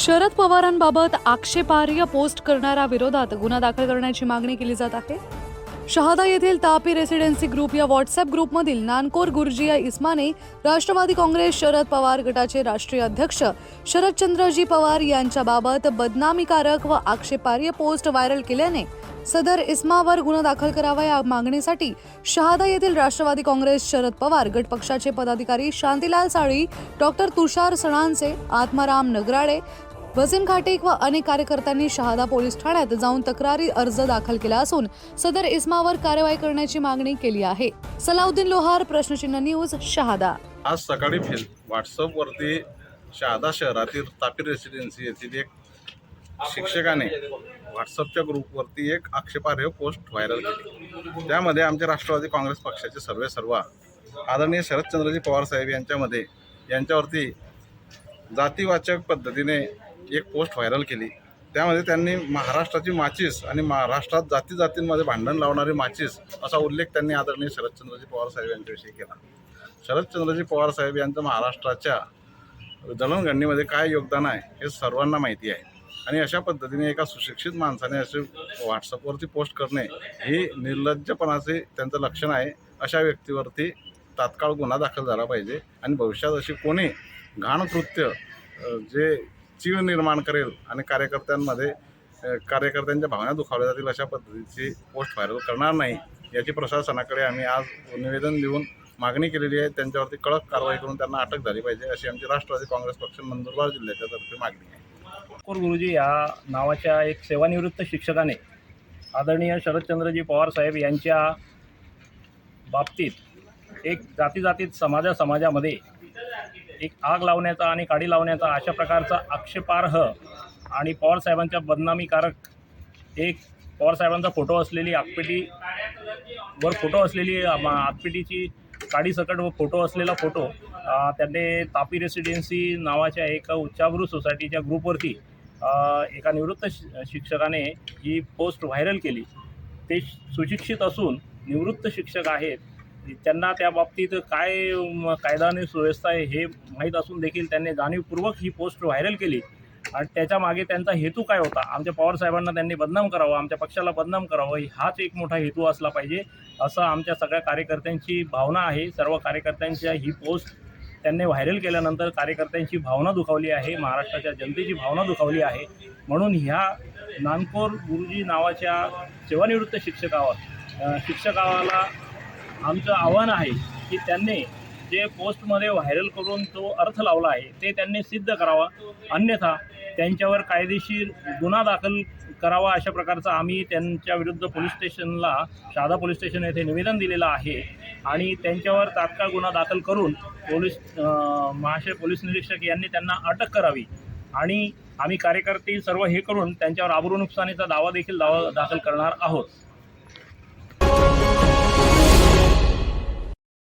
शरद पवारांबाबत आक्षेपार्ह पोस्ट करणाऱ्या विरोधात गुन्हा दाखल करण्याची मागणी केली जात आहे. शहादा येथील तापी रेसिडेन्सी ग्रुप या व्हॉट्सअप ग्रुपमधील नानकोर गुरुजिया इस्माने राष्ट्रवादी काँग्रेस शरद पवार गटाचे राष्ट्रीय अध्यक्ष शरदचंद्रजी पवार यांच्याबाबत बदनामीकारक व आक्षेपार्ह पोस्ट व्हायरल केल्याने सदर इस्मावर गुन्हा दाखल करावा या मागणीसाठी शहादा येथील राष्ट्रवादी काँग्रेस शरद पवार गट पक्षाचे पदाधिकारी शांतीलाल साळी डॉक्टर तुषार सणांचे आत्माराम नगराळे वसीम घाटेक व अनेक कार्यकर्त्यांनी शहादा पोलीस ठाण्यात जाऊन तक्रारी अर्ज दाखल केला असून सदर इस्मावर कारवाई करण्याची मागणी केली आहे. सलाउद्दीन लोहार प्रश्नचिन्ह न्यूज शहादा. आज सकाळी फेल व्हॉट्सअपवरती शहादा शहरातील तापी रेसिडेन्सी येथील एक शिक्षकाने व्हॉट्सअपच्या ग्रुपवरती एक आक्षेपार्ह पोस्ट व्हायरल केली. त्यामध्ये आमचे राष्ट्रवादी काँग्रेस पक्षाचे सर्वे सर्व आदरणीय शरदचंद्रजी पवार साहेब यांच्यामध्ये यांच्यावरती जातीवाचक पद्धतीने एक पोस्ट व्हायरल केली. त्यामध्ये त्यांनी महाराष्ट्राची माचीस आणि महाराष्ट्रात जाती जातींमध्ये भांडण लावणारी माचीस असा उल्लेख त्यांनी आदरणीय शरदचंद्रजी पवार साहेब यांच्याविषयी केला. शरदचंद्रजी पवार साहेब यांचं महाराष्ट्राच्या दळणघडणीमध्ये काय योगदान आहे हे सर्वांना माहिती आहे. आणि अशा पद्धतीने एका सुशिक्षित माणसाने असे व्हॉट्सअपवरती पोस्ट करणे ही निर्लज्जपणाचे त्यांचं लक्षण आहे. अशा व्यक्तीवरती तात्काळ गुन्हा दाखल झाला पाहिजे. आणि भविष्यात अशी कोणी घाण कृत्य जे चीव निर्माण करेल आणि कार्यकर्त्यांमध्ये कार्यकर्त्यांच्या भावना दुखावल्या जातील अशा पद्धतीची पोस्ट व्हायरल करणार नाही याची प्रशासनाकडे आम्ही आज निवेदन देऊन मागणी केलेली आहे. त्यांच्यावरती कडक कारवाई करून त्यांना अटक झाली पाहिजे अशी आमची राष्ट्रवादी काँग्रेस पक्ष नंदुरबार जिल्ह्याच्या तर्फे मागणी आहे. ठाकूर गुरुजी या नावाच्या एक सेवानिवृत्त शिक्षकाने आदरणीय शरदचंद्रजी पवार साहेब यांच्या बाबतीत एक जाती जातीत समाजा समाजामध्ये एक आग लावण्याचा आणि काडी लावण्याचा अशा प्रकारचा आक्षेपार्ह आणि पवारसाहेबांच्या बदनामीकारक एक पवारसाहेबांचा फोटो असलेली आगपेटी वर फोटो असलेली आगपेटीची काडीसकट व फोटो असलेला फोटो त्यांनी तापी रेसिडेन्सी नावाच्या एका उच्चाभ्रू सोसायटीच्या ग्रुपवरती एका निवृत्त शि- शिक्षकाने ही पोस्ट व्हायरल केली ते सुशिक्षित असून निवृत्त शिक्षक आहेत त्यांना त्या बाबतीत काय म, कायदा आणि सुव्यवस्था आहे हे माहीत असून देखील त्यांनी जाणीवपूर्वक ही पोस्ट व्हायरल केली. आणि त्याच्यामागे त्यांचा हेतू काय होता? आमच्या पवार साहेबांना त्यांनी बदनाम करावं आमच्या पक्षाला बदनाम करावं हाच एक मोठा हेतू असला पाहिजे असं आमच्या सगळ्या कार्यकर्त्यांची भावना आहे. सर्व कार्यकर्त्यांच्या ही पोस्ट त्यांनी व्हायरल केल्यानंतर कार्यकर्त्यांची भावना दुखावली आहे महाराष्ट्राच्या जनतेची भावना दुखावली आहे. म्हणून ह्या नानकोर गुरुजी नावाच्या सेवानिवृत्त शिक्षकावर शिक्षकाला आमचं आव्हान आहे की त्यांनी जे पोस्टमध्ये व्हायरल करून जो अर्थ लावला आहे ते त्यांनी सिद्ध करावा. अन्यथा त्यांच्यावर कायदेशीर गुन्हा दाखल करावा अशा प्रकारचा आम्ही त्यांच्या विरुद्ध पोलीस स्टेशनला शहादा पोलीस स्टेशन येथे निवेदन दिलेलं आहे. आणि त्यांच्यावर तात्काळ गुन्हा दाखल करून पोलीस महाशय पोलीस निरीक्षक यांनी त्यांना अटक करावी. आणि आम्ही कार्यकर्ते सर्व हे करून त्यांच्यावर आबरू नुकसानीचा दावा देखील दावा दाखल करणार आहोत.